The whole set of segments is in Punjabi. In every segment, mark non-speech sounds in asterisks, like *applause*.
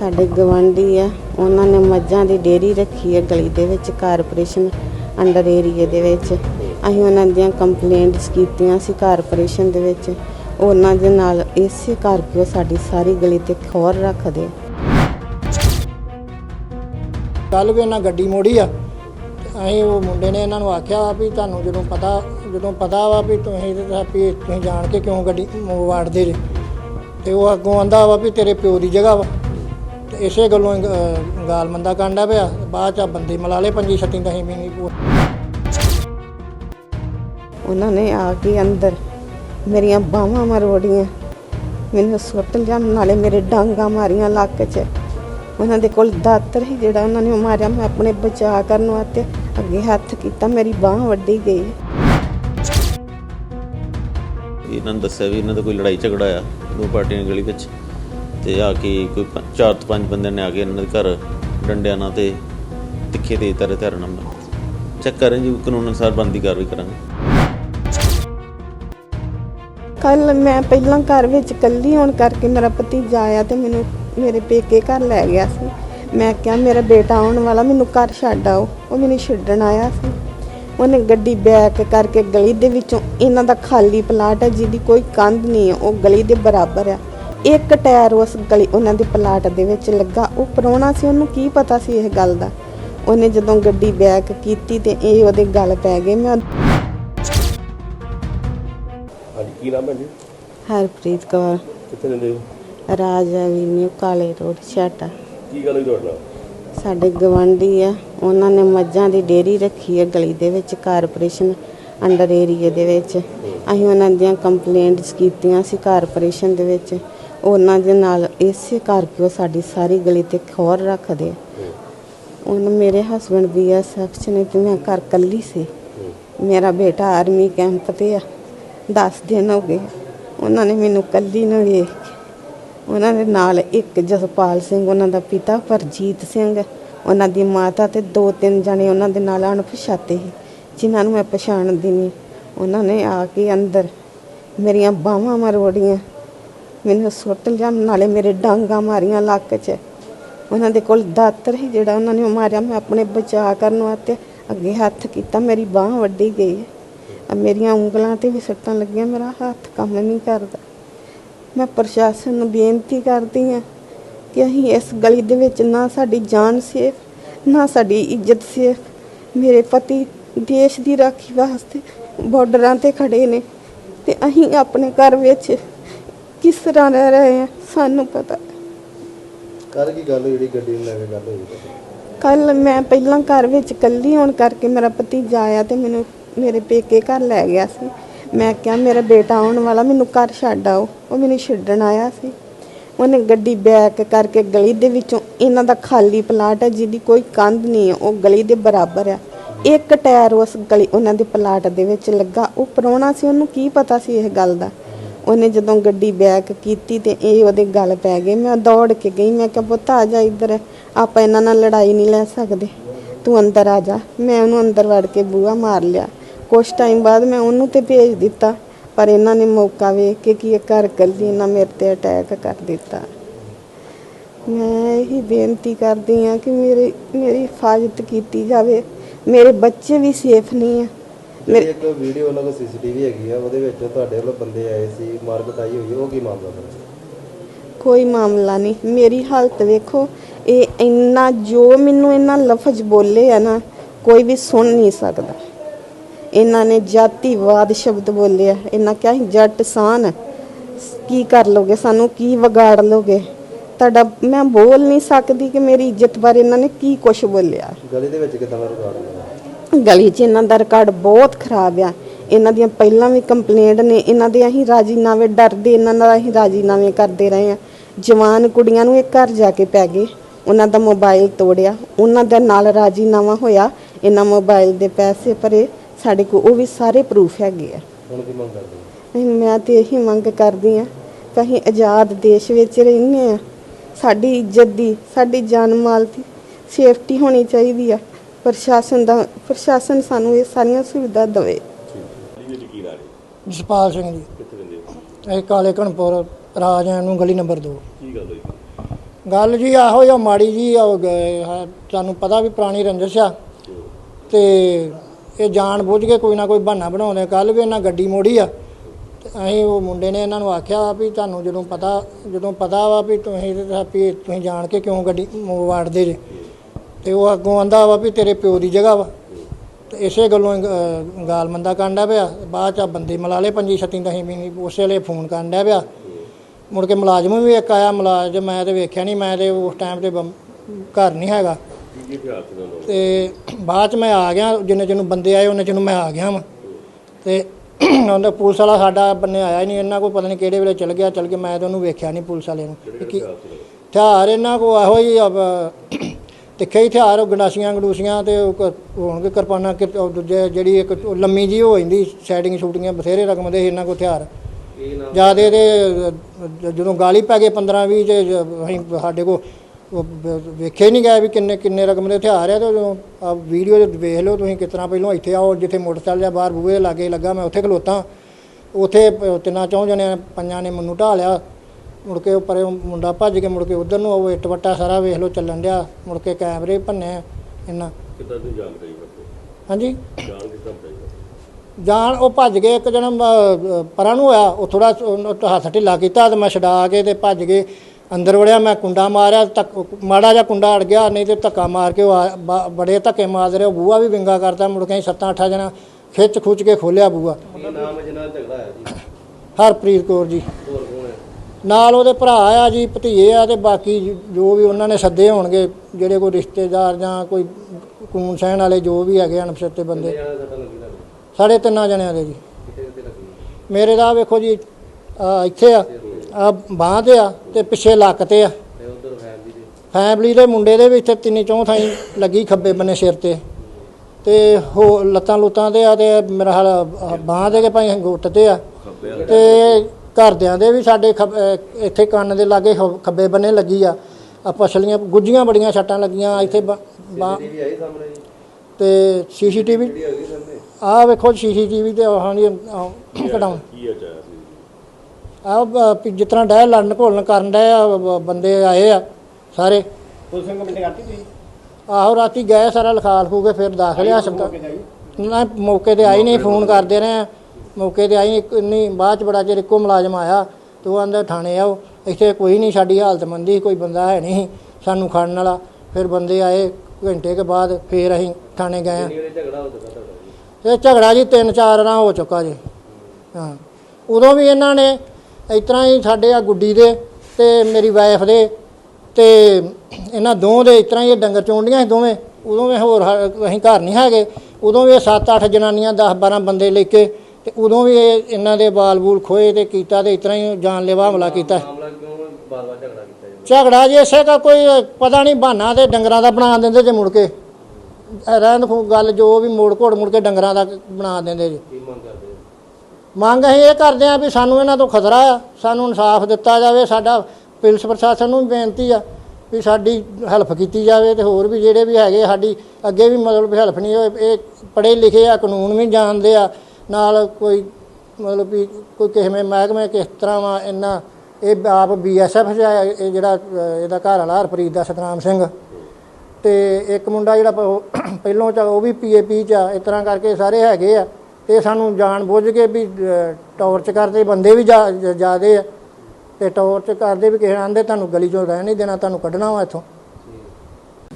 ਸਾਡੇ ਗਵਾਂਢੀ ਆ, ਉਹਨਾਂ ਨੇ ਮੱਝਾਂ ਦੀ ਡੇਅਰੀ ਰੱਖੀ ਹੈ ਗਲੀ ਦੇ ਵਿੱਚ, ਕਾਰਪੋਰੇਸ਼ਨ ਅੰਡਰ ਏਰੀਏ ਦੇ ਵਿੱਚ। ਅਸੀਂ ਉਹਨਾਂ ਦੀਆਂ ਕੰਪਲੇਂਟਸ ਕੀਤੀਆਂ ਸੀ ਕਾਰਪੋਰੇਸ਼ਨ ਦੇ ਵਿੱਚ। ਉਹਨਾਂ ਦੇ ਨਾਲ ਇਸੇ ਕਰਕੇ ਉਹ ਸਾਡੀ ਸਾਰੀ ਗਲੀ ਤੇ ਖੌਰ ਰੱਖਦੇ ਕੱਲ ਵੀ ਉਹਨਾਂ ਗੱਡੀ ਮੋੜੀ ਆ। ਅਸੀਂ ਉਹ ਮੁੰਡੇ ਨੇ ਇਹਨਾਂ ਨੂੰ ਆਖਿਆ ਵੀ ਤੁਹਾਨੂੰ ਜਦੋਂ ਪਤਾ ਜਦੋਂ ਪਤਾ ਵਾ ਵੀ ਤੁਸੀਂ ਵੀ ਤੁਸੀਂ ਜਾਣ ਕੇ ਕਿਉਂ ਗੱਡੀ ਮੋ- ਵਾੜਦੇ ਜੇ। ਤੇ ਉਹ ਅੱਗੋਂ ਆਂਦਾ ਵਾ ਵੀ ਤੇਰੇ ਪਿਓ ਦੀ ਜਗ੍ਹਾ ਵਾ। ਤੇ ਇਸੇ ਗੱਲੋਂ ਅਹ, ਗਾਲ ਮੰਦਾ ਕਾਂਡਾ ਪਿਆ। ਬਾਅਦ ਚ ਆ ਬੰਦੇ ਮਿਲਾ ਲਏ ਪੰਜੀ ਛੱਤੀ ਦਹੀਂ ਵੀ ਨਹੀਂ ਪੂਰ ਉਹਨਾਂ ਨੇ ਆ ਕੇ ਅੰਦਰ ਮੇਰੀਆਂ ਬਾਹਾਂ ਮਰੋੜੀਆਂ। ਮੈਨੂੰ ਸੁੱਟ ਲਿਆ ਨਾਲੇ ਮੇਰੇ ਡਾਂਗਾ ਮਾਰੀਆਂ ਲੱਕ 'ਚ। ਉਹਨਾਂ ਦੇ ਕੋਲ ਦਾਤਰ ਹੀ ਜਿਹੜਾ ਉਹਨਾਂ ਨੇ ਮਾਰਿਆ। ਮੈਂ ਆਪਣੇ ਬਚਾਅ ਕਰਨ ਵਾਸਤੇ ਅੱਗੇ ਹੱਥ ਕੀਤਾ। ਮੇਰੀ ਬਾਹ ਵੱਢੀ ਗਈ। ਇਹਨਾਂ ਨੇ ਦੱਸਿਆ ਵੀ ਇਹਨਾਂ ਦਾ ਕੋਈ ਲੜਾਈ ਝਗੜਾ ਆ। ਦੋ ਪਾਰਟੀਆਂ ਦੀ ਗਲੀ ਵਿੱਚ। ਤੇ ਆ ਕੇ ਕੋਈ ਪੰ- ਚਾਰ ਤੋਂ ਪੰਜ ਬੰਦਿਆਂ ਨੇ ਆ ਕੇ ਇਹਨਾਂ ਦੇ ਘਰ ਡੰਡਿਆਂ ਨਾਲ ਤੇ ਤਿੱਖੇ ਦੇ ਤਰੇ ਧਰ ਨਾਲ ਚੈੱਕ ਕਰਾਂ ਜੀ, ਕਾਨੂੰਨ ਅਨੁਸਾਰ ਬੰਦੀ ਕਾਰਵਾਈ ਕਰਾਂਗੇ। ਕੱਲ ਮੈਂ ਪਹਿਲਾਂ ਘਰ ਵਿੱਚ ਇਕੱਲੀ ਹੋਣ ਕਰਕੇ ਮੇਰਾ ਭਤੀਜਾ ਆਇਆ ਤੇ ਮੈਨੂੰ ਮੇਰੇ ਪੇਕੇ ਘਰ ਲੈ ਗਿਆ ਸੀ। ਮੈਂ ਕਿਹਾ ਮੇਰਾ ਬੇਟਾ ਆਉਣ ਵਾਲਾ, ਮੈਨੂੰ ਘਰ ਛੱਡ ਆਓ। ਉਹ ਮੈਨੂੰ ਛੱਡਣ ਆਇਆ ਸੀ। ਉਹਨੇ ਗੱਡੀ ਬੈਕ ਕਰਕੇ ਗਲੀ ਦੇ ਵਿੱਚੋਂ ਇਹਨਾਂ ਦਾ ਖਾਲੀ ਪਲਾਟ ਹੈ, ਜਿਹਦੀ ਕੋਈ ਕੰਧ ਨਹੀਂ ਹੈ, ਉਹ ਗਲੀ ਦੇ ਬਰਾਬਰ ਆ ਇੱਕ ਟਾਇਰ ਉਸ ਗਲੀ ਉਹਨਾਂ ਦੇ ਪਲਾਟ ਦੇ ਵਿੱਚ ਲੱਗਾ। ਉਹ ਪਰੋਣਾ ਸੀ ਉਹਨੂੰ ਕੀ ਪਤਾ ਸੀ ਇਹ ਗੱਲ ਦਾ? ਉਹਨੇ ਜਦੋਂ ਗੱਡੀ ਬੈਕ ਕੀਤੀ ਤੇ ਇਹ ਉਹਦੇ ਗਲ ਪੈ ਗਏ। ਮੈਂ ਹਾਂਜੀ ਕੀ ਨਾਮ ਹੈ ਜੀ? ਹਰਪ੍ਰੀਤ ਕੌਰ। ਕਿੱਥੇ ਰਹਿੰਦੇ ਹੋ? ਰਾਜ ਐਵੀਨਿਊ ਕਾਲੇ ਰੋਡ ਛਾਟਾ। ਕੀ ਗੱਲ ਹੋਈ ਤੁਹਾਡੇ ਨਾਲ? ਸਾਡੇ ਗਵਾਂਢੀ ਆ। ਉਹਨਾਂ ਨੇ ਮੱਝਾਂ ਦੀ ਡੇਅਰੀ ਰੱਖੀ ਹੈ ਗਲੀ ਦੇ ਵਿੱਚ ਕਾਰਪੋਰੇਸ਼ਨ ਅੰਡਰ ਏਰੀਏ ਦੇ ਵਿੱਚ। ਅਸੀਂ ਉਹਨਾਂ ਦੀਆਂ ਕੰਪਲੇਂਟਸ ਕੀਤੀਆਂ ਸੀ ਕਾਰਪੋਰੇਸ਼ਨ ਦੇ ਵਿੱਚ। ਉਹਨਾਂ ਦੇ ਨਾਲ ਇਸੇ ਕਰਕੇ ਉਹ ਸਾਡੀ ਸਾਰੀ ਗਲੀ ਤੇ ਖੌਰ ਰੱਖਦੇ ਉਹਨਾਂ ਮੇਰੇ ਹਸਬੰਡ ਬੀਐਸਐਫ ਚ ਨੇ ਤੇ ਮੈਂ ਘਰ ਕੱਲੀ ਸੀ। ਮੇਰਾ ਬੇਟਾ ਆਰਮੀ ਕੈਂਪ ਤੇ ਆ। 10 ਦਿਨ ਹੋ ਗਏ। ਉਹਨਾਂ ਨੇ ਮੈਨੂੰ ਕੱਲੀ ਨੂੰ ਵੇਖ ਕੇ। ਉਹਨਾਂ ਦੇ ਨਾਲ ਇੱਕ ਜਸਪਾਲ ਸਿੰਘ, ਉਹਨਾਂ ਦਾ ਪਿਤਾ ਪਰਜੀਤ ਸਿੰਘ। ਉਹਨਾਂ ਦੀ ਮਾਤਾ ਤੇ ਦੋ ਤਿੰਨ ਜਣੇ ਉਹਨਾਂ ਦੇ ਨਾਲ ਅਣਪਛਾਤੇ ਸੀ, ਜਿਨ੍ਹਾਂ ਨੂੰ ਮੈਂ ਪਛਾਣਦੀ ਨਹੀਂ। ਉਹਨਾਂ ਨੇ ਆ ਕੇ ਅੰਦਰ ਮੇਰੀਆਂ ਬਾਹਾਂ ਮਰੋੜੀਆਂ ਮੈਨੂੰ ਸੁੱਟ ਲਿਆ, ਨਾਲੇ ਮੇਰੇ ਡਾਂਗਾ ਮਾਰੀਆਂ ਲੱਕ 'ਚ। ਉਹਨਾਂ ਦੇ ਕੋਲ ਦਾਤਰ ਹੀ ਜਿਹੜਾ ਉਹਨਾਂ ਨੇ ਮਾਰਿਆ, ਮੈਂ ਆਪਣੇ ਬਚਾਅ ਕਰਨ ਵਾਸਤੇ ਅੱਗੇ ਹੱਥ ਕੀਤਾ, ਮੇਰੀ ਬਾਹ ਵੱਢੀ ਗਈ। ਹੈ ਆ ਮੇਰੀਆਂ ਉਂਗਲਾਂ ਤੇ ਵੀ ਸੱਟਾਂ ਲੱਗੀਆਂ, ਮੇਰਾ ਹੱਥ ਕੰਮ ਨਹੀਂ ਕਰਦਾ। ਮੈਂ ਪ੍ਰਸ਼ਾਸਨ ਨੂੰ ਬੇਨਤੀ ਕਰਦੀ ਹਾਂ ਕਿ ਅਸੀਂ ਇਸ ਗਲੀ ਦੇ ਵਿੱਚ ਨਾ ਸਾਡੀ ਜਾਨ ਸੇਫ, ਨਾ ਸਾਡੀ ਇੱਜ਼ਤ ਸੇਫ। ਮੇਰੇ ਪਤੀ ਦੇਸ਼ ਦੀ ਰਾਖੀ ਵਾਸਤੇ ਬਾਰਡਰਾਂ ਤੇ ਖੜੇ ਨੇ ਤੇ ਅਸੀਂ ਆਪਣੇ ਘਰ ਵਿੱਚ ਕਿਸ ਤਰ੍ਹਾਂ ਰਹਿ ਰਹੇ ਹਾਂ ਸਾਨੂੰ ਪਤਾ। ਕੱਲ ਕੀ ਗੱਲ ਹੋਈ ਜਿਹੜੀ ਗੱਡੀ ਨੂੰ ਲੈ ਕੇ ਗੱਲ ਹੋਈ? ਕੱਲ ਮੈਂ ਪਹਿਲਾਂ ਘਰ ਵਿੱਚ ਇਕੱਲੀ ਹੋਣ ਕਰਕੇ ਮੇਰਾ ਭਤੀਜਾ ਆਇਆ ਤੇ ਮੈਨੂੰ ਮੇਰੇ ਪੇਕੇ ਘਰ ਲੈ ਗਿਆ ਸੀ। ਮੈਂ ਕਿਹਾ ਮੇਰਾ ਬੇਟਾ ਆਉਣ ਵਾਲਾ ਮੈਨੂੰ ਘਰ ਛੱਡ ਆਓ। ਉਹ ਮੈਨੂੰ ਛੱਡਣ ਆਇਆ ਸੀ। ਉਹਨੇ ਗੱਡੀ ਬੈਕ ਕਰਕੇ ਗਲੀ ਦੇ ਵਿੱਚੋਂ ਇਹਨਾਂ ਦਾ ਖਾਲੀ ਪਲਾਟ ਹੈ ਜਿਹਦੀ ਕੋਈ ਕੰਧ ਨਹੀਂ ਹੈ ਉਹ ਗਲੀ ਦੇ ਬਰਾਬਰ ਆ ਇੱਕ ਟਾਇਰ ਉਸ ਗਲੀ ਉਹਨਾਂ ਦੇ ਪਲਾਟ ਦੇ ਵਿੱਚ ਲੱਗਾ। ਉਹ ਪਰੋਣਾ ਸੀ ਉਹਨੂੰ ਕੀ ਪਤਾ ਸੀ ਇਹ ਗੱਲ ਦਾ? ਉਹਨੇ ਜਦੋਂ ਗੱਡੀ ਬੈਕ ਕੀਤੀ ਤੇ ਇਹ ਉਹਦੇ ਗਲ ਪੈ ਗਏ। ਮੈਂ ਦੌੜ ਕੇ ਗਈ, ਮੈਂ ਕਿਹਾ, ਪੁੱਤ ਆ ਜਾ ਇੱਧਰ। ਆਪਾਂ ਇਹਨਾਂ ਨਾਲ ਲੜਾਈ ਨਹੀਂ ਲੈ ਸਕਦੇ। ਤੂੰ ਅੰਦਰ ਆ ਜਾ। ਮੈਂ ਉਹਨੂੰ ਅੰਦਰ ਵੜ ਕੇ ਬੂਹਾ ਮਾਰ ਲਿਆ। ਕੁਛ ਟਾਈਮ ਬਾਅਦ ਮੈਂ ਉਹਨੂੰ ਤੇ ਭੇਜ ਦਿੱਤਾ, ਪਰ ਇਹਨਾਂ ਨੇ ਮੌਕਾ ਵੇਖ ਕੇ ਕਿ ਇਹ ਘਰ ਕੱਲੀ ਇਹਨਾਂ ਮੇਰੇ ਤੇ ਅਟੈਕ ਕਰ ਦਿੱਤਾ। ਮੈਂ ਇਹੀ ਬੇਨਤੀ ਕਰਦੀ ਹਾਂ ਕਿ ਮੇਰੇ, ਮੇਰੀ ਹਿਫਾਜ਼ਤ ਕੀਤੀ ਜਾਵੇ। ਮੇਰੇ ਬੱਚੇ ਵੀ ਸੇਫ ਨਹੀਂ ਆ। ਜਿਹੜੀ ਇੱਕ ਵੀਡੀਓ ਉਹਨਾਂ ਕੋਲ ਸੀਸੀਟੀਵੀ ਹੈਗੀ ਆ ਉਹਦੇ ਵਿੱਚ ਤੁਹਾਡੇ ਵੱਲੋਂ ਬੰਦੇ ਆਏ ਸੀ ਮਾਰ ਕੁਟਾਈ ਹੋਈ ਉਹ ਕੀ ਮਾਮਲਾ ਹੈ ਕੋਈ ਮਾਮਲਾ ਨਹੀਂ। ਮੇਰੀ ਹਾਲਤ ਵੇਖੋ ਇਹ ਇੰਨਾ ਜੋ ਮੈਨੂੰ ਇਹਨਾਂ ਲਫ਼ਜ਼ ਬੋਲੇ ਆ ਨਾ ਕੋਈ ਵੀ ਸੁਣ ਨਹੀਂ ਸਕਦਾ। ਇਹਨਾਂ ਨੇ ਜਾਤੀਵਾਦ ਸ਼ਬਦ ਬੋਲੇ ਆ। ਇਹਨਾਂ ਕਿਹਾ ਸੀ ਜੱਟ ਸਾਨ ਕੀ ਕਰ ਲੋਗੇ? ਸਾਨੂੰ ਕੀ ਵਿਗਾੜ ਲੋਗੇ? ਤੁਹਾਡਾ ਮੈਂ ਬੋਲ ਨਹੀਂ ਸਕਦੀ ਕਿ ਮੇਰੀ ਇੱਜ਼ਤ ਬਾਰੇ ਇਹਨਾਂ ਨੇ ਕੀ ਕੁਝ ਬੋਲਿਆ। ਗਲੀ ਦੇ ਵਿੱਚ ਕਿਦਾਂ ਦਾ ਰਿਕਾਰਡ ਗਲੀ 'ਚ ਇਹਨਾਂ ਦਾ ਰਿਕਾਰਡ ਬਹੁਤ ਖਰਾਬ ਆ। ਇਹਨਾਂ ਦੀਆਂ ਪਹਿਲਾਂ ਵੀ ਕੰਪਲੇਂਟ ਨੇ ਇਹਨਾਂ ਦੇ ਅਸੀਂ ਰਾਜੀਨਾਮੇ ਡਰਦੇ ਇਹਨਾਂ ਨਾਲ ਅਸੀਂ ਰਾਜੀਨਾਮੇ ਕਰਦੇ ਰਹੇ ਆ। ਜਵਾਨ ਕੁੜੀਆਂ ਨੂੰ ਇਹ ਘਰ ਜਾ ਕੇ ਪੈ ਗਏ। ਉਹਨਾਂ ਦਾ ਮੋਬਾਈਲ ਤੋੜਿਆ ਉਹਨਾਂ ਦੇ ਨਾਲ ਰਾਜੀਨਾਮਾ ਹੋਇਆ। ਇਹਨਾਂ ਮੋਬਾਈਲ ਦੇ ਪੈਸੇ ਭਰੇ ਸਾਡੇ ਕੋਲ ਉਹ ਵੀ ਸਾਰੇ ਪ੍ਰੂਫ ਹੈਗੇ ਆ। ਹੁਣ ਕੀ ਮੰਗ ਕਰਦੇ ਹੋ? ਨਹੀਂ, ਮੈਂ ਤੇ ਇਹੀ ਮੰਗ ਕਰਦੀ ਆ ਕਿ ਅਸੀਂ ਆਜ਼ਾਦ ਦੇਸ਼ ਵਿੱਚ ਰਹਿੰਦੇ ਆ। ਸਾਡੀ ਇੱਜ਼ਤ ਦੀ ਸਾਡੀ ਜਾਨ ਮਾਲ ਦੀ ਸੇਫਟੀ ਹੋਣੀ ਚਾਹੀਦੀ ਆ। ਪ੍ਰਸ਼ਾਸਨ ਦਾ ਪ੍ਰਸ਼ਾਸਨ ਸਾਨੂੰ ਇਹ ਸਾਰੀਆਂ ਸੁਵਿਧਾ ਦੇਵੇ। ਜਸਪਾਲ ਸਿੰਘ ਜੀ। ਇਹ ਕਾਲੇ ਕਣਪੁਰ ਰਾਜ ਨੂੰ ਗਲੀ ਨੰਬਰ 2 ਕੀ ਗੱਲ ਹੋਈ ਗੱਲ ਜੀ ਆਹੋ ਜਾਂ ਮਾੜੀ ਜੀ ਉਹ ਗ- ਤੁਹਾਨੂੰ ਪਤਾ ਵੀ ਪੁਰਾਣੀ ਰੰਜਿਸ਼ ਆ। ਤੇ ਇਹ ਜਾਣ ਬੁੱਝ ਕੇ ਕੋਈ ਨਾ ਕੋਈ ਬਹਾਨਾ ਬਣਾਉਂਦੇ ਕੱਲ ਵੀ ਇਹਨਾਂ ਗੱਡੀ ਮੋੜੀ ਆ। ਤੇ ਅਸੀਂ ਉਹ ਮੁੰਡੇ ਨੇ ਇਹਨਾਂ ਨੂੰ ਆਖਿਆ ਵੀ ਤੁਹਾਨੂੰ ਜਦੋਂ ਪਤਾ ਜਦੋਂ ਪਤਾ ਵਾ ਵੀ ਤੁਸੀਂ ਵੀ ਤੁਸੀਂ ਜਾਣ ਕੇ ਕਿਉਂ ਗੱਡੀ ਵਾੜਦੇ ਜੇ। ਤੇ ਉਹ ਅੱਗੋਂ ਆਂਦਾ ਵਾ ਵੀ ਤੇਰੇ ਪਿਓ ਦੀ ਜਗ੍ਹਾ ਵਾ। ਤੇ ਇਸੇ ਗੱਲੋਂ ਅਹ, ਗਾਲ ਮੰਦਾ ਕਾਂਡਾ ਪਿਆ। ਬਾਅਦ ਚ ਆ ਬੰਦੇ ਮਿਲਾ ਲਏ ਪੰਜੀ ਛੱਤੀ ਦਹੀਂ ਵੀ ਉਸੇ ਵੇਲੇ ਫੋਨ ਕਾਂਡਾ ਪਿਆ। ਮੁੜ ਕੇ ਮੁਲਾਜ਼ਮ ਵੀ ਇੱਕ ਆਇਆ। ਮੁਲਾਜ਼ਮ ਮੈਂ ਤੇ ਵੇਖਿਆ ਨਹੀਂ ਮੈਂ ਤੇ ਉਸ ਟਾਈਮ ਤੇ ਬੰਮ- ਘਰ ਨਹੀਂ ਹੈਗਾ। ਤੇ ਬਾਅਦ ਚ ਮੈਂ ਆ ਗਿਆ। ਜਿੰਨੇ ਜਿਹਨੂੰ ਬੰਦੇ ਆਏ ਉਹਨੇ ਜਿਹਨੂੰ ਮੈਂ ਆ ਗਿਆ ਵਾਂ। ਤੇ *clears throat* ਉਹਦਾ ਪੁਲਿਸ ਵਾਲਾ ਸਾਡਾ ਬੰਨੇ ਆਇਆ ਹੀ ਨਹੀਂ ਇਹਨਾਂ ਕੋਲ ਪਤਾ ਨਹੀਂ ਕਿਹੜੇ ਵੇਲੇ ਚਲ ਗਿਆ। ਚਲ ਗਿਆ ਮੈਂ ਤਾਂ ਉਹਨੂੰ ਵੇਖਿਆ ਨਹੀਂ ਪੁਲਿਸ ਵਾਲੇ ਨੂੰ। ਕਿ ਹਥਿਆਰ? ਇਹਨਾਂ ਕੋ ਇਹੋ ਹੀ ਅਬ- ਤਿੱਖੇ ਹਥਿਆਰ ਗੰਡਾਸੀਆਂ ਗੰਡੂਸੀਆਂ ਤੇ ਉਹ ਕ- ਹੋਣਗੇ ਕਿਰਪਾਨਾਂ ਕਿ ਉਹ ਦੂਜੇ ਜਿਹੜੀ ਇੱਕ ਉਹ ਲੰਮੀ ਜੀ ਹੋ ਜਾਂਦੀ ਸੈਟਿੰਗ ਸ਼ੂਟਿੰਗਾਂ ਬਥੇਰੇ ਰਕਮ ਦੇ ਇਹਨਾਂ ਕੋ ਹਥਿਆਰ ਜਿਆਦੇ ਦੇ ਅ, ਜਦੋਂ ਗਾਲੀ ਪੈ ਗਏ 15 20 ਤੇ ਜ- ਅਸੀਂ ਸਾਡੇ ਕੋ ਉਹ ਬ- ਵੇਖੇ ਹੀ ਨਹੀਂ ਗਏ ਵੀ ਕਿੰਨੇ ਕਿੰਨੇ ਰਕਮ ਦੇ ਹਥਿਆਰ ਆ ਤੇ ਆ ਵੀਡੀਓ ਵੇਖ ਲਓ ਤੁਸੀਂ ਕਿਸ ਤਰ੍ਹਾਂ ਪਹਿਲਾਂ ਇੱਥੇ ਆਓ ਜਿੱਥੇ ਮੋਟਰਸਾਈਕਲ ਜਾਂ ਬਾਹਰ ਬੂਹੇ ਦੇ ਲਾਗੇ ਲੱਗਾ ਮੈਂ ਉੱਥੇ ਖਲੋਤਾ। ਉੱਥੇ ਪ- ਤਿੰਨਾਂ ਚੌਂ ਜਣਿਆਂ ਪੰਜਾਂ ਨੇ ਮੈਨੂੰ ਢਾਹ ਲਿਆ। ਮੁੜ ਕੇ ਉਹ ਪਰੇ ਮੁੰਡਾ ਭੱਜ ਕੇ ਮੁੜ ਕੇ ਉਧਰ ਨੂੰ ਉਹ ਇੱਟ ਵੱਟਾ ਸਾਰਾ ਵੇਖ ਲਓ ਚੱਲਣ ਡਿਆ ਮੁੜ ਕੇ ਕੈਮਰੇ ਭੰਨੇ ਇੰਨਾ ਕਿੱਦਾਂ ਦੀ ਜਾਣ ਰਹੀ ਹਾਂਜੀ? ਜਾਣ ਕਿੱਦਾਂ ਪਈ ਜਾਣ ਉਹ ਭੱਜ ਗਏ ਇੱਕ ਜਣਾ ਪਰਾਂ ਨੂੰ ਹੋਇਆ ਉਹ ਥੋੜਾ ਹੱਥ ਢਿੱਲਾ ਕੀਤਾ ਤੇ ਮੈਂ ਛਡਾ ਕੇ ਤੇ ਭੱਜ ਗਏ ਅੰਦਰ ਵੜਿਆ ਮੈਂ ਕੁੰਡਾ ਮਾਰਿਆ ਤੱਕ ਮਾੜਾ ਜਿਹਾ ਕੁੰਡਾ ਅੜ ਗਿਆ ਨਹੀਂ ਤੇ ਧੱਕਾ ਮਾਰ ਕੇ ਬੜੇ ਧੱਕੇ ਮਾਰਦੇ ਰਹੇ ਬੂਆ ਵੀ ਵਿੰਗਾ ਕਰਦਾ ਮੁੜ ਕੇ ਸੱਤਾਂ ਅੱਠਾਂ ਜਣਾ ਖਿੱਚ ਖੁੱਚ ਕੇ ਖੋਲਿਆ ਬੂਆ ਨਾਮ ਨਾਲ ਝਗੜਾ ਆਇਆ ਜੀ? ਹਰਪ੍ਰੀਤ ਕੌਰ ਜੀ। ਨਾਲ ਉਹਦੇ ਭਰਾ ਆ ਜੀ ਭਤੀਏ ਆ ਤੇ ਬਾਕੀ ਜੋ ਵੀ ਉਹਨਾਂ ਨੇ ਸੱਦੇ ਹੋਣਗੇ ਜਿਹੜੇ ਕੋਈ ਰਿਸ਼ਤੇਦਾਰ ਜਾਂ ਕੋਈ ਕੂਨ ਸਹਿਣ ਵਾਲੇ ਜੋ ਵੀ ਹੈਗੇ ਅਣਪਛਾਤੇ ਬੰਦੇ। ਸਾਡੇ ਤਿੰਨਾਂ ਜਣਿਆਂ ਦੇ ਜੀ। ਮੇਰੇ ਦਾ ਵੇਖੋ ਜੀ ਇੱਥੇ ਆ ਆ ਬਾਂਹ ਤੇ ਆ ਤੇ ਪਿੱਛੇ ਲੱਕ ਤੇ ਆ। ਫੈਮਿਲੀ ਦੇ? ਮੁੰਡੇ ਦੇ ਵੀ ਇੱਥੇ ਤਿੰਨੀ ਚੌਂ ਥਾਈ ਲੱਗੀ ਖੱਬੇ ਬੰਨੇ ਸਿਰ ਤੇ। ਤੇ ਹੋ ਲੱਤਾਂ ਲੁੱਤਾਂ ਤੇ ਆ ਤੇ ਮੇਰਾ ਹਾਲ ਬਾਂਹ ਦੇ ਕੇ ਭਾਈ ਗੁੱਟ ਤੇ ਆ। ਤੇ ਘਰਦਿਆਂ ਦੇ ਵੀ ਸਾਡੇ ਖੱਬ- ਅਹ ਇੱਥੇ ਕੰਨ ਦੇ ਲਾਗੇ ਖੱਬ- ਖੱਬੇ ਬੰਨੇ ਲੱਗੀ ਆ। ਆ ਪਸਲੀਆਂ ਗੁੱਜੀਆਂ ਬੜੀਆਂ ਛੱਟਾਂ ਲੱਗੀਆਂ ਇੱਥੇ ਬਾਂਹ ਟੀਵੀ ਆਈ ਸਾਹਮਣੇ ਜੀ। ਤੇ ਸੀਸੀਟੀਵੀ ਵੀਡੀਓ ਹੈਗੀ ਸਾਹਮਣੇ। ਆਹ ਵੇਖੋ ਸੀਸੀਟੀਵੀ ਤੇ ਹਾਂ ਜੀ ਕਢਾਉਂ ਕੀ ਆ ਚਾਇਆ ਸੀ? ਆ ਬ- ਜਿਸ ਤਰ੍ਹਾਂ ਡੈ ਲੜਨ ਘੋਲਣ ਕਰਨ ਆ ਬ- ਬੰਦੇ ਆਏ ਆ ਸਾਰੇ। ਪੁਲਿਸ ਨੂੰ ਕੰਪਲੇਂਟ ਕਰਤੀ ਤੁਸੀਂ ਆਹੋ ਰਾਤੀ ਗਏ ਸਾਰਾ ਲਿਖਾ ਲਿਖੂ ਕੇ ਫਿਰ ਦਾਖਲ ਆ ਹਸਪਤਾਲ ਨਾ ਮੌਕੇ ਤੇ ਆਈ ਨਹੀਂ ਫੋਨ ਕਰਦੇ ਰਹੇ ਆ। ਮੌਕੇ ਤੇ ਆਈ ਇੱਕ ਨਹੀਂ ਬਾਅਦ ਚ ਬੜਾ ਚਿਰ ਇੱਕੋ ਮੁਲਾਜ਼ਮ ਆਇਆ ਤੇ ਉਹ ਆਂਦਾ ਥਾਣੇ ਆਓ ਇੱਥੇ ਕੋਈ ਨਹੀਂ ਸਾਡੀ ਹਾਲਤ ਮੰਦੀ ਕੋਈ ਬੰਦਾ ਹੈ ਨਹੀਂ ਸਾਨੂੰ ਖੜਨ ਵਾਲਾ। ਫਿਰ ਬੰਦੇ ਆਏ ਘੰਟੇ ਕੇ ਬਾਅਦ ਫਿਰ ਅਸੀਂ ਥਾਣੇ ਗਏ। ਹੋ ਇਹ ਝਗੜਾ ਜੀ ਤਿੰਨ ਚਾਰ ਰਾਂ ਹੋ ਚੁੱਕਾ ਜੀ। ਹਾਂ। ਉਦੋਂ ਵੀ ਇਹਨਾਂ ਨੇ ਇਸ ਤਰ੍ਹਾਂ ਹੀ ਸਾਡੇ ਆ ਗੁੱਡੀ ਦੇ ਤੇ ਮੇਰੀ ਵਾਈਫ ਦੇ ਤੇ ਇਹਨਾਂ ਦੋਵਾਂ ਦੇ ਇਸ ਤਰ੍ਹਾਂ ਹੀ ਡੰਗਰ ਚੋਂਡੀਆਂ ਸੀ ਦੋਵੇਂ। ਉਦੋਂ ਵੀ ਹੋਰ ਅਸੀਂ ਘਰ ਨਹੀਂ ਹੈਗੇ। ਉਦੋਂ ਵੀ 7-8 ਜਨਾਨੀਆਂ 10-12 ਬੰਦੇ ਲੈ ਕੇ ਤੇ ਉਦੋਂ ਵੀ ਇਹ ਇਹਨਾਂ ਦੇ ਬਾਲ-ਬੂਲ ਖੋਏ ਤੇ ਕੀਤਾ ਤੇ ਤਰ੍ਹਾਂ ਹੀ ਜਾਨਲੇਵਾ ਹਮਲਾ ਕੀਤਾ। ਮਾਮਲਾ ਕਿਉਂ ਬਾਰ-ਬਾਰ ਝਗੜਾ ਕੀਤਾ ਜੀ? ਝਗੜਾ ਜੀ ਇਸੇ ਦਾ ਕੋਈ ਪਤਾ ਨਹੀਂ ਬਹਾਨਾ ਤੇ ਡੰਗਰਾਂ ਦਾ ਬਣਾ ਦਿੰਦੇ ਜੇ ਮੁੜ ਕੇ। ਰਹਿਣ ਖੂ ਗੱਲ ਜੋ ਵੀ ਮੋੜ ਘੋੜ ਮੁੜ ਕੇ ਡੰਗਰਾਂ ਦਾ ਬਣਾ ਦਿੰਦੇ ਜੀ। ਕੀ ਮੰਗ ਕਰਦੇ ਹੋ? ਮੰਗ ਅਸੀਂ ਇਹ ਕਰਦੇ ਆ ਵੀ ਸਾਨੂੰ ਇਹਨਾਂ ਤੋਂ ਖਤਰਾ ਆ ਸਾਨੂੰ ਇਨਸਾਫ ਦਿੱਤਾ ਜਾਵੇ ਸਾਡਾ ਪੁਲਿਸ ਪ੍ਰਸ਼ਾਸਨ ਨੂੰ ਵੀ ਬੇਨਤੀ ਆ ਵੀ ਸਾਡੀ ਹੈਲਪ ਕੀਤੀ ਜਾਵੇ ਤੇ ਹੋਰ ਵੀ ਜਿਹੜੇ ਵੀ ਹੈਗੇ ਸਾਡੀ ਅੱਗੇ ਵੀ ਮਤਲਬ ਹੈਲਪ ਨਹੀਂ ਹੋਏ ਇਹ ਪੜ੍ਹੇ ਲਿਖੇ ਆ ਕਾਨੂੰਨ ਵੀ ਜਾਣਦੇ ਆ ਨਾਲ ਕੋਈ ਮਤਲਬ ਵੀ ਕੋਈ ਕਿਸੇ ਮਹਿਕਮੇ ਕਿਸ ਤਰ੍ਹਾਂ ਵਾ ਇੰਨਾ ਇਹ ਆਪ ਬੀਐਸਐਫ ਇਹ ਜਿਹੜਾ ਇਹਦਾ ਘਰ ਵਾਲਾ ਹਰਪ੍ਰੀਤ ਦਾ ਸਤਨਾਮ ਸਿੰਘ। ਤੇ ਇੱਕ ਮੁੰਡਾ ਜਿਹੜਾ ਪਹਿਲੋਂ ਚ ਆ, ਉਹ ਵੀ ਪੀਏਪੀ ਚ ਆ ਇਸ ਤਰ੍ਹਾਂ ਕਰਕੇ ਸਾਰੇ ਹੈਗੇ ਆ। ਤੇ ਸਾਨੂੰ ਜਾਣ ਬੁੱਝ ਕੇ ਵੀ ਅਹ, ਟੌਰਚ ਕਰਦੇ ਬੰਦੇ ਵੀ ਜਿਆਦੇ ਆ। ਤੇ ਟੌਰਚ ਕਰਦੇ ਵੀ ਕਿਸੇ ਆਂਦੇ ਤੁਹਾਨੂੰ ਗਲੀ ਚੋਂ ਰਹਿ ਨਹੀਂ ਦੇਣਾ ਤੁਹਾਨੂੰ ਕੱਢਣਾ ਵਾ ਇੱਥੋਂ।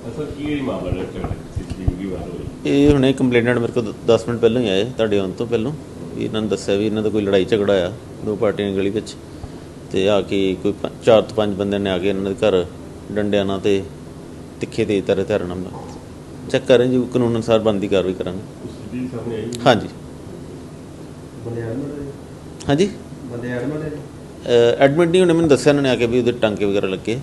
ਅਸਲ ਕੀ ਮਾਮਲਾ ਹੈ ਕੀ ਬਾਤ ਹੋਈ? ਇਹ ਹੁਣੇ ਕੰਪਲੇਨੈਂਟ ਮੇਰੇ ਕੋਲ 10 ਮਿੰਟ ਪਹਿਲਾਂ ਹੀ ਆਏ ਤੁਹਾਡੇ ਆਉਣ ਤੋਂ ਪਹਿਲਾਂ। ਵੀ ਇਹਨਾਂ ਨੇ ਦੱਸਿਆ ਵੀ ਇਹਨਾਂ ਦਾ ਕੋਈ ਲੜਾਈ ਝਗੜਾ ਆ ਦੋ ਪਾਰਟੀਆਂ ਦੀ ਗਲੀ ਵਿੱਚ। ਤੇ ਆ ਕੇ ਕੋਈ ਚਾਰ ਤੋਂ ਪੰਜ ਬੰਦਿਆਂ ਨੇ ਆ ਕੇ ਇਹਨਾਂ ਦੇ ਘਰ ਡੰਡਿਆਂ ਨਾਲ ਤੇ ਤਿੱਖੇ ਤੇਜ਼ ਤਰੇ ਹਥਿਆਰਾਂ ਨਾਲ। ਚੈੱਕ ਕਰਾਂ ਜੀ ਕਾਨੂੰਨ ਅਨੁਸਾਰ ਬੰਦੀ ਕਾਰਵਾਈ ਕਰਾਂਗੇ। ਹਾਂਜੀ। ਬੰਦੇ ਹਾਂਜੀ? ਬੰਦੇ ਐਡਮਿਟ ਨਹੀਂ ਉਹਨੇ ਮੈਨੂੰ ਦੱਸਿਆ ਉਹਨਾਂ ਨੇ ਆ ਕੇ ਵੀ ਉਹਦੇ ਟਾਂਕੇ ਵਗੈਰਾ ਲੱਗੇ।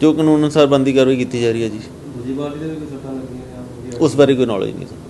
ਜੋ ਕਾਨੂੰਨ ਅਨੁਸਾਰ ਬੰਦੀ ਕਾਰਵਾਈ ਕੀਤੀ ਜਾ ਰਹੀ ਹੈ ਜੀ। ਦੂਜੀ ਪਾਰਟੀ ਦੇ ਵੀ ਕੋਈ ਸੱਟਾਂ ਲੱਗੀਆਂ ਜਾਂ ਉਸ ਬਾਰੇ ਕੋਈ ਨੌਲੇਜ ਨਹੀਂ ਸਾਨੂੰ